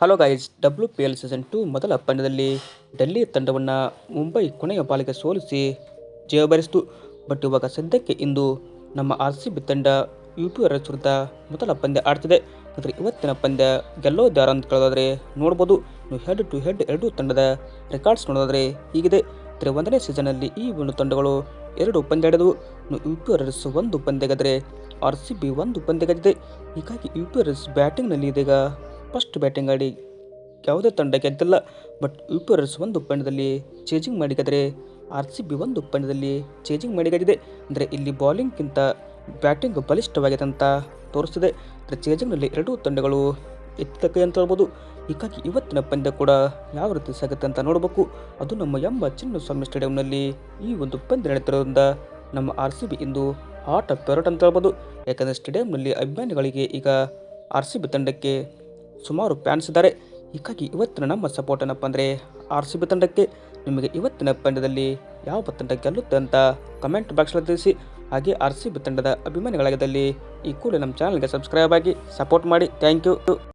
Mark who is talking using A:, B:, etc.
A: Hello guys W P L season two ಮೊದಲ ಪಂದ್ಯದಲ್ಲಿ ಡೆಲ್ಲಿ ತಂಡವನ್ನು ಮುಂಬೈ ಕೊನೆಯ ಬಾಲಿಗೆ ಸೋಲಿಸಿ ಜಯ ಬರೆಸಿತು ಬಟ್ ಇವಾಗ ಸದ್ಯಕ್ಕೆ ಇಂದು ನಮ್ಮ ಆರ್ ಸಿ ಬಿ ತಂಡ ಯು ಪಿ ವಿರುದ್ಧ ಮೊದಲ ಪಂದ್ಯ ಆಡ್ತಿದೆ. ಆದರೆ ಇವತ್ತಿನ ಪಂದ್ಯ ಗೆಲ್ಲೋದಾರ ಅಂತ ಕೇಳೋದಾದರೆ ನೋಡ್ಬೋದು. ನೀವು ಹೆಡ್ ಟು ಹೆಡ್ ಎರಡೂ ತಂಡದ ರೆಕಾರ್ಡ್ಸ್ ನೋಡೋದಾದರೆ ಹೀಗಿದೆ. ಆದರೆ ಒಂದನೇ ಸೀಸನಲ್ಲಿ ಈ ಒಂದು ತಂಡಗಳು ಎರಡು ಪಂದ್ಯ ಆಡಿದವು. ಯು ಪಿ ಆರ್ ಒಂದು ಪಂದ್ಯ ಗೆದ್ದರೆ ಆರ್ ಸಿ ಬಿ ಒಂದು ಪಂದ್ಯ ಗೆದ್ದಿದೆ. ಹೀಗಾಗಿ ಯು ಪಿ ಆರ್ ಎಸ್ ಬ್ಯಾಟಿಂಗ್ನಲ್ಲಿ ಇದೀಗ ಫಸ್ಟ್ ಬ್ಯಾಟಿಂಗ್ ಆಡಿ ಯಾವುದೇ ತಂಡ ಗೆದ್ದಿಲ್ಲ. But U P R S ಒಂದು ಪಂದ್ಯದಲ್ಲಿ ಚೇಜಿಂಗ್ ಮಾಡಿಗಾದರೆ ಆರ್ ಸಿ ಬಿ ಒಂದು ಪಂದ್ಯದಲ್ಲಿ ಚೇಜಿಂಗ್ ಮಾಡಿಗಾಗಿದೆ ಅಂದರೆ ಇಲ್ಲಿ ಬೌಲಿಂಗ್ಗಿಂತ ಬ್ಯಾಟಿಂಗ್ ಬಲಿಷ್ಠವಾಗಿದೆ ಅಂತ ತೋರಿಸ್ತಿದೆ. ಅಂದರೆ ಚೇಜಿಂಗ್ನಲ್ಲಿ ಎರಡೂ ತಂಡಗಳು ಎತ್ತಕ್ಕೆ ಅಂತ ಹೇಳ್ಬೋದು. ಹೀಗಾಗಿ ಇವತ್ತಿನ ಪಂದ್ಯ ಕೂಡ ಯಾವ ರೀತಿ ಸಾಗುತ್ತೆ ಅಂತ ನೋಡಬೇಕು. ಅದು ನಮ್ಮ ಎಂಬ ಚಿನ್ನಸ್ವಾಮಿ ಸ್ಟೇಡಿಯಂನಲ್ಲಿ ಈ ಒಂದು ಪಂದ್ಯ ನಡೀತಿರೋದ್ರಿಂದ ನಮ್ಮ ಆರ್ ಸಿ ಬಿ ಇಂದು ಹಾಟ್ ಫೇವರೇಟ್ ಅಂತ ಹೇಳ್ಬೋದು. ಯಾಕಂದರೆ ಸ್ಟೇಡಿಯಂನಲ್ಲಿ ಅಭಿಮಾನಿಗಳಿಗೆ ಈಗ ಆರ್ ಸಿ ಬಿ ತಂಡಕ್ಕೆ ಸುಮಾರು ಫ್ಯಾನ್ಸ್ ಇದ್ದಾರೆ. ಹೀಗಾಗಿ ಇವತ್ತಿನ ನಮ್ಮ ಸಪೋರ್ಟ್ ಏನಪ್ಪ ಅಂದರೆ ಆರ್ ಸಿ ಬಿ ತಂಡಕ್ಕೆ ನಿಮಗೆ ಇವತ್ತಿನ ಪಂದ್ಯದಲ್ಲಿ ಯಾವ ತಂಡ ಗೆಲ್ಲುತ್ತೆ ಅಂತ ಕಮೆಂಟ್ ಬಾಕ್ಸ್ನಲ್ಲಿ ತಿಳಿಸಿ. ಹಾಗೆ ಆರ್ ಸಿ ಬಿ ತಂಡದ ಅಭಿಮಾನಿಗಳಾಗಿದ್ದಲ್ಲಿ ಈ ಕೂಡ ನಮ್ಮ ಚಾನಲ್ಗೆ ಸಬ್ಸ್ಕ್ರೈಬ್ ಆಗಿ ಸಪೋರ್ಟ್ ಮಾಡಿ. Thank you